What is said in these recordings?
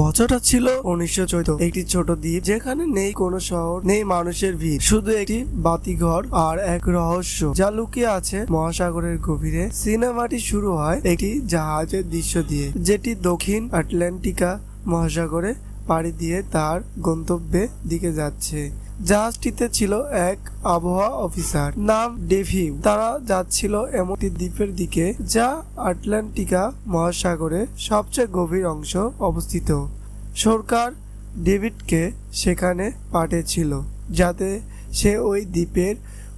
বছরটা ছিল উনিশশো চৌদ্দ একটি ছোট দ্বীপ যেখানে নেই কোনো শহর, নেই মানুষের ভিড়। শুধু একটি বাতিঘর আর এক রহস্য যা লুকিয়ে আছে মহাসাগরের গভীরে। সিনেমাটি শুরু হয় একটি জাহাজের দৃশ্য দিয়ে, যেটি দক্ষিণ আটলান্টিকা মহাসাগরে পাড়ি দিয়ে তার গন্তব্যে দিকে যাচ্ছে। জাহাজটিতে ছিল এক আবহাওয়া অফিসার নাম ডেভিউ তারা যাচ্ছিল এমন দ্বীপের দিকে, যা আটলান্টিকা মহাসাগরে সবচেয়ে গভীর অংশ অবস্থিত। সরকার ডেভিডকে সেখানে পাঠিয়েছিল, যাতে সে ওই দ্বীপের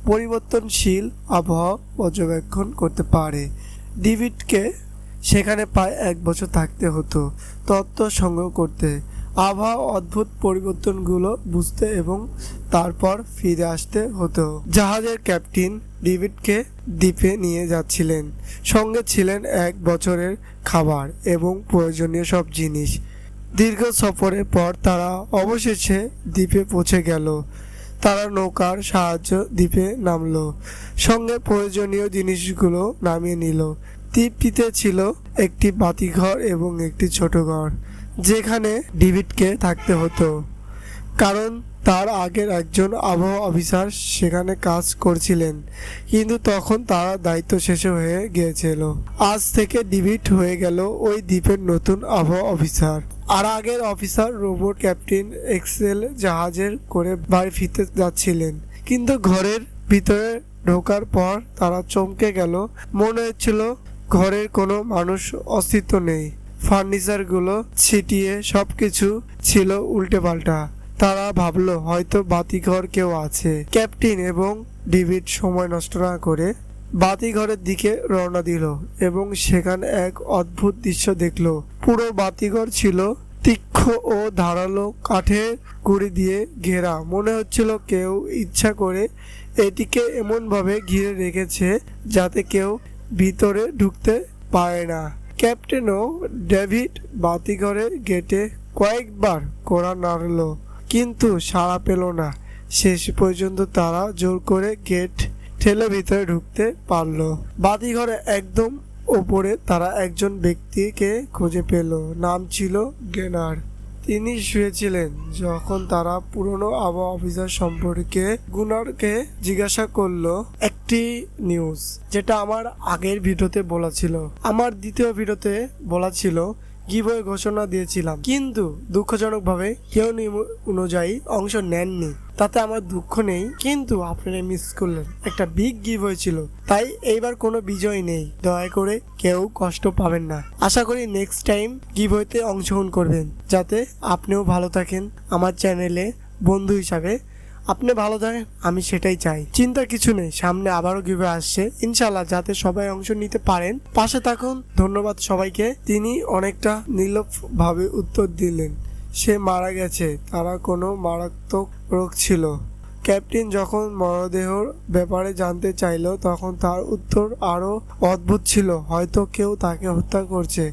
পরিবর্তনশীল আবহাওয়া পর্যবেক্ষণ করতে পারে। ডেভিডকে সেখানে প্রায় এক বছর থাকতে হতো তথ্য সংগ্রহ করতে। আবহাওয়া অদ্ভুত পরিবর্তনগুলো বুঝতে এবং তারপর ফিরে আসতে হতো। জাহাজের ক্যাপ্টেন ডেভিডকে দ্বীপে নিয়ে যাচ্ছিলেন। সঙ্গে ছিলেন এক বছরের খাবার এবং প্রয়োজনীয় সব জিনিস। দীর্ঘ সফরের পর তারা অবশেষে দ্বীপে পৌঁছে গেল। তারা নৌকার সাহায্য দ্বীপে নামলো, সঙ্গে প্রয়োজনীয় জিনিসগুলো নামিয়ে নিল। দ্বীপটিতে ছিল একটি বাতিঘর এবং একটি ছোট ঘর। যেখানে ডেভিডকে থাকতে হতো। কারণ তার আগের একজন আবহাওয়া অফিসার সেখানে কাজ করছিলেন, কিন্তু তখন তার দায়িত্ব শেষ হয়ে গিয়েছিল। আজ থেকে ডিভিট হয়ে গেল ওই দ্বীপের নতুন আবহাওয়া অফিসার। আর আগের অফিসার রোবট ক্যাপ্টেন এক্সেল জাহাজের করে বাড়ি ফিরতে যাচ্ছিলেন, কিন্তু ঘরের ভিতরে ঢোকার পর তারা চমকে গেল। মনে হচ্ছিল ঘরের কোনো মানুষ অস্তিত্ব নেই। ফার্নিচারগুলো ছিটিয়ে সব কিছু ছিল উল্টে পাল্টা তারা ভাবলো, হয়তো বাতিঘর কেউ আছে। ক্যাপ্টেন এবং ডিভিড সময় নষ্ট না করে বাতিঘরের দিকে রওনা দিল এবং সেখানে এক অদ্ভুত দৃশ্য দেখল। পুরো বাতিঘর ছিল তীক্ষ্ণ ও ধারালো কাঠের গুড়ি দিয়ে ঘেরা। মনে হচ্ছিল কেউ ইচ্ছা করে এটিকে এমনভাবে ঘিরে রেখেছে যাতে কেউ ভিতরে ঢুকতে পারে না। ক্যাপ্টেন ও ডেভিড বাতিঘরের গেটে কয়েকবার কোড়া নাড়ল, কিন্তু সাড়া পেল না। শেষ পর্যন্ত তারা জোর করে গেট ঠেলে ভিতরে ঢুকতে পারল। বাতিঘরে একদম ওপরে তারা একজন ব্যক্তিকে খুঁজে পেল, নাম ছিল গেনার। তিনি শুয়েছিলেন যখন তারা পুরনো আবহাওয়া অফিসার সম্পর্কে গুনারকে জিজ্ঞাসা করল একটি নিউজ যেটা আমার আগের ভিডিওতে বলা ছিল। আমার দ্বিতীয় ভিডিওতে বলা ছিল গিভওয়ে ঘোষণা দিয়েছিলাম। কিন্তু দুঃখজনকভাবে কেউ নিয়ম অনুযায়ী অংশ নেননি। তাতে আমার দুঃখ নেই। কিন্তু আপনারা মিস করলেন। একটা বিগ গিভ হয়েছিল। তাই এইবার কোনো বিজয় নেই। দয়া করে কেউ কষ্ট পাবেন না। আশা করি নেক্সট টাইম গিভ হইতে অংশগ্রহণ করবেন। যাতে আপনিও ভালো থাকেন। আমার চ্যানেলে বন্ধু হিসাবে আপনি ভালো থাকেন, আমি সেটাই চাই। চিন্তা কিছু নেই, সামনে আবারও গিভে আসছে। ইনশাল্লাহ যাতে সবাই অংশ নিতে পারেন। পাশে থাকুন, ধন্যবাদ সবাইকে। তিনি অনেকটা নির্লোভ ভাবে উত্তর দিলেন। সে মারা গেছে, তারা কোনো মারাত্মক রোগ ছিল। ক্যাপ্টেন যখন মরদেহর ব্যাপারে জানতে চাইলো, তখন তার উত্তর আরও অদ্ভুত ছিল। হয়তো কেউ তাকে হত্যা করছে।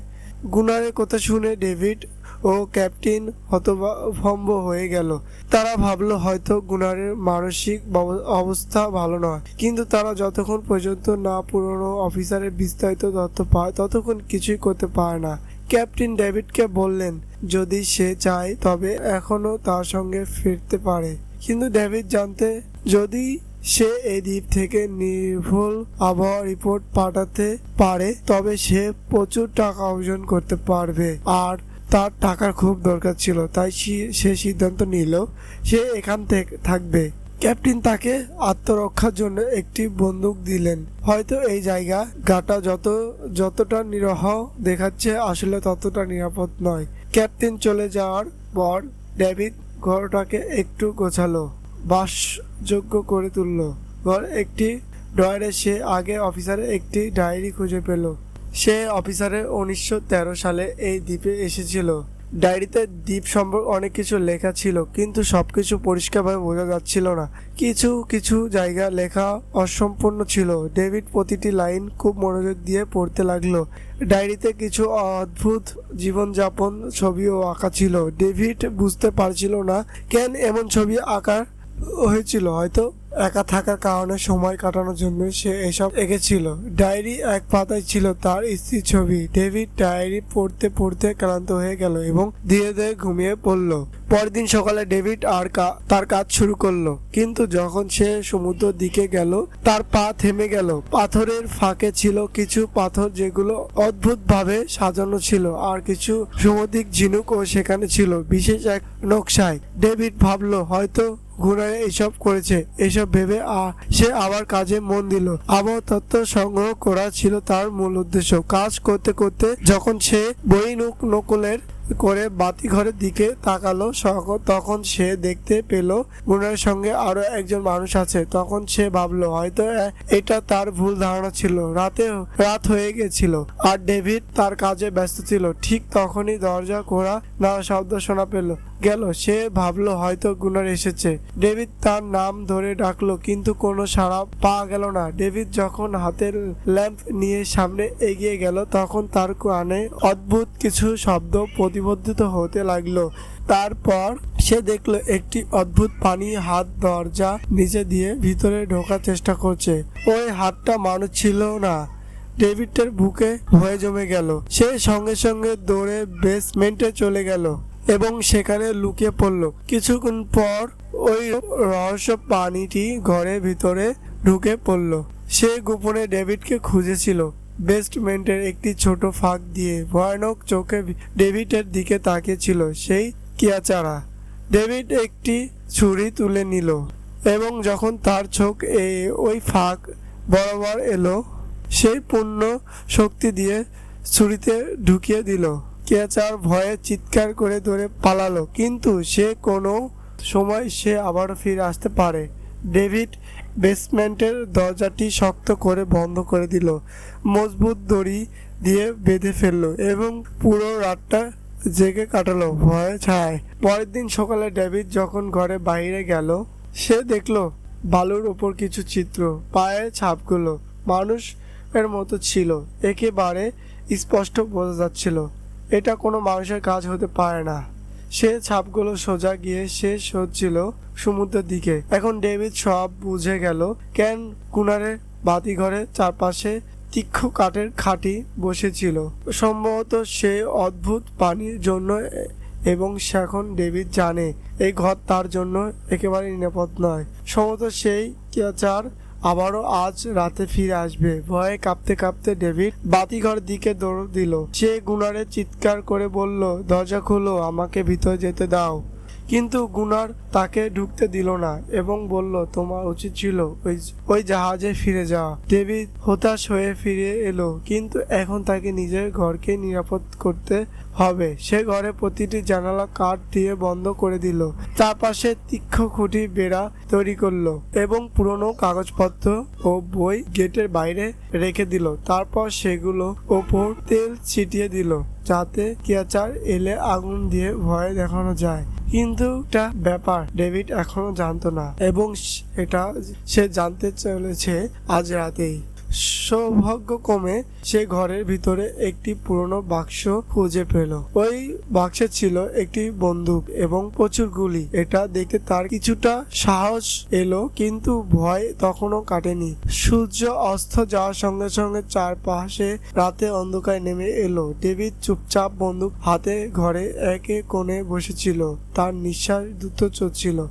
গুনারের কথা শুনে ডেভিড ও ক্যাপ্টেন হতভম্ব হয়ে গেল। তারা ভাবলো হয়তো গুনারের মানসিক অবস্থা ভালো নয়। কিন্তু তারা যতক্ষণ পর্যন্ত না পুরনো অফিসারের বিস্তারিত তথ্য পায়, ততক্ষণ কিছুই করতে পারে না। ক্যাপ্টেন ডেভিডকে বললেন, যদি সে চায়, তবে এখনও তার সঙ্গে ফিরতে পারে। কিন্তু ডেভিড জানতে, যদি সে এই দ্বীপ থেকে নির্ভুল আবহাওয়া রিপোর্ট পাঠাতে পারে, তবে সে প্রচুর টাকা অর্জন করতে পারবে। আর তার টাকার খুব দরকার ছিল, তাই সে- সিদ্ধান্ত নিল, সে এখান থেকে থাকবে। ক্যাপ্টেন তাকে আত্মরক্ষার জন্য একটি বন্দুক দিলেন। হয়তো এই জায়গা গাটা যত, যতটা নিরহ দেখাচ্ছে, আসলে ততটা নিরাপদ নয়। ক্যাপ্টেন চলে যাওয়ার পর ডেভিড ঘরটাকে একটু গোছালো, বাসযোগ্য করে তুলল। ঘর একটি ড্রয়ারে সে আগে অফিসারের একটি ডায়েরি খুঁজে পেল। সে অফিসারে উনিশশো তেরো সালে এই দ্বীপে এসেছিল। ডায়েরিতে দ্বীপ সম্পর্কে অনেক কিছু লেখা ছিল, কিন্তু সব কিছু পরিষ্কারভাবে বোঝা যাচ্ছিল না। কিছু কিছু জায়গা লেখা অসম্পূর্ণ ছিল। ডেভিড প্রতিটি লাইন খুব মনোযোগ দিয়ে পড়তে লাগল। ডায়েরিতে কিছু অদ্ভুত জীবনযাপন ছবিও আঁকা ছিল। ডেভিড বুঝতে পারছিল না কেন এমন ছবি আঁকা হয়েছিল, হয়তো একা থাকার কারণে সময় কাটানোর জন্য সে এসব এঁকেছিল। ডায়েরি এক পাতায় ছিল তার স্ত্রীর ছবি। ডেভিড ডায়েরি পড়তে পড়তে ক্লান্ত হয়ে গেল এবং ধীরে ধীরে ঘুমিয়ে পড়ল। পরের দিন সকালে ডেভিড আর তার কাজ শুরু করল। কিন্তু যখন সে সমুদ্রের দিকে গেল, তার পা থেমে গেল। পাথরের ফাঁকে ছিল কিছু পাথর যেগুলো অদ্ভুতভাবে সাজানো ছিল, আর কিছু সমুদ্রিক ঝিনুকও সেখানে ছিল, বিশেষ এক নকশায়। ডেভিড ভাবলো, হয়তো ঘোড়ায় এসব করেছে, এসব ভেবে সে আবার কাজে মন দিল। আবহাওয়া তত্ত্ব সংগ্রহ করা ছিল তার মূল উদ্দেশ্য। কাজ করতে করতে যখন সে বই নুক- নকলের করে বাতি ঘরের দিকে তাকালো তখন সে দেখতে পেল গুনার সঙ্গে আরও একজন মানুষ আছে। তখন সে ভাবলো, হয়তো এটা তার ভুল ধারণা ছিল। রাতে রাত হয়ে গেছিল আর ডেভিড তার কাজে ব্যস্ত ছিল। ঠিক তখনই দরজা খোলা না শব্দ শোনা পেল। গেল। সে ভাবলো, হয়তো গুনার এসেছে। ডেভিড তার নাম ধরে ডাকলো, কিন্তু কোনো সাড়া পাওয়া গেল না। ডেভিড যখন হাতের ল্যাম্প নিয়ে সামনে এগিয়ে গেল, তখন তার কানে অদ্ভুত কিছু শব্দ প্রতিবদ্ধিত হতে লাগল। তারপর সে দেখল, একটি অদ্ভুত পানি হাত দরজা নিচে দিয়ে ভিতরে ঢোকার চেষ্টা করছে। ওই হাতটা মানুষ ছিল না। ডেভিডের বুকে ভয়ে জমে গেল। সে সঙ্গে সঙ্গে দৌড়ে বেসমেন্টে চলে গেল। এবং সেখানে লুকিয়ে পড়ল। কিছুক্ষণ পর ওই রহস্য পানিটি ঘরের ভিতরে ঢুকে পড়ল। সে গোপনে ডেভিডকে খুঁজেছিল। বেস্টমেন্টের একটি ছোট ফাঁক দিয়ে ভয়ানক চোখে ডেভিডের দিকে তাকিয়েছিল সেই কিয়াচারা। ডেভিড একটি ছুরি তুলে নিল এবং যখন তার চোখ এই ওই ফাঁক বরাবর এলো, সেই পূর্ণ শক্তি দিয়ে ছুরিতে ঢুকিয়ে দিল। কেচার ভয়ে চিৎকার করে ধরে পালালো, কিন্তু সে কোনো সময় সে আবার ফিরে আসতে পারে। ডেভিড বেসমেন্টের দরজাটি শক্ত করে বন্ধ করে দিল, মজবুত দড়ি দিয়ে বেঁধে ফেলল এবং পুরো রাতটা জেগে কাটালো, ভয়ে ছায় পরের দিন সকালে ডেভিড যখন ঘরে বাইরে গেল, সে দেখল বালুর ওপর কিছু চিত্র পায়ের ছাপগুলো মানুষ এর মতো ছিল, একেবারে স্পষ্ট বোঝা যাচ্ছিল। এটা কোনো মানুষের কাজ হতে পারে না। সে ছাপগুলো সোজা গিয়ে শেষ হচ্ছিল সমুদ্রের দিকে। এখন ডেভিড সব বুঝে গেল কেন কুনারের বাতিঘরের চারপাশে তীক্ষ্ণ কাঠের খাঁটি বসেছিল। সম্ভবত সে অদ্ভুত পানির জন্য এবং এখন ডেভিড জানে, এই ঘর তার জন্য একেবারে নিরাপদ নয়। সম্ভবত সেই কেচার আবারও আজ রাতে ফিরে আসবে। ভয়ে কাঁপতে কাঁপতে ডেভিড বাতিঘর দিকে দৌড় দিল। সে গুনারে চিৎকার করে বলল, দরজা খুলো, আমাকে ভিতরে যেতে দাও। কিন্তু গুনার তাকে ঢুকতে দিল না এবং বলল, তোমার উচিত ছিল ওই ওই জাহাজে ফিরে যাওয়া। ডেভিড হতাশ হয়ে ফিরে এলো, কিন্তু এখন তাকে নিজের ঘরকে নিরাপদ করতে হবে। সে ঘরে প্রতিটি জানালা কাঠ দিয়ে বন্ধ করে দিল। তার পাশে তীক্ষ্ণ খুঁটি বেড়া তৈরি করল এবং পুরনো কাগজপত্র ও বই গেটের বাইরে রেখে দিল। তারপর সেগুলো ওপর তেল ছিটিয়ে দিল যাতে কেচার এলে আগুন দিয়ে ভয় দেখানো যায়। কিন্তু একটা ব্যাপার ডেভিড এখনও জানতো না এবং এটা সে জানতে চলেছে আজ রাতেই। সৌভাগ্যক্রমে সে ঘরের ভিতরে একটি পুরনো বাক্স খুঁজে পেল। ওই বাক্সে ছিল একটি বন্দুক এবং প্রচুর গুলি। এটা দেখে তার কিছুটা সাহস এলো, কিন্তু ভয় তখনও কাটেনি। সূর্য অস্ত যাওয়ার সঙ্গে সঙ্গে চারপাশে রাতে অন্ধকার নেমে এলো। ডেভিড চুপচাপ বন্দুক হাতে ঘরে একে কোণে বসেছিল। তার নিঃশ্বাস দ্রুত চলছিল।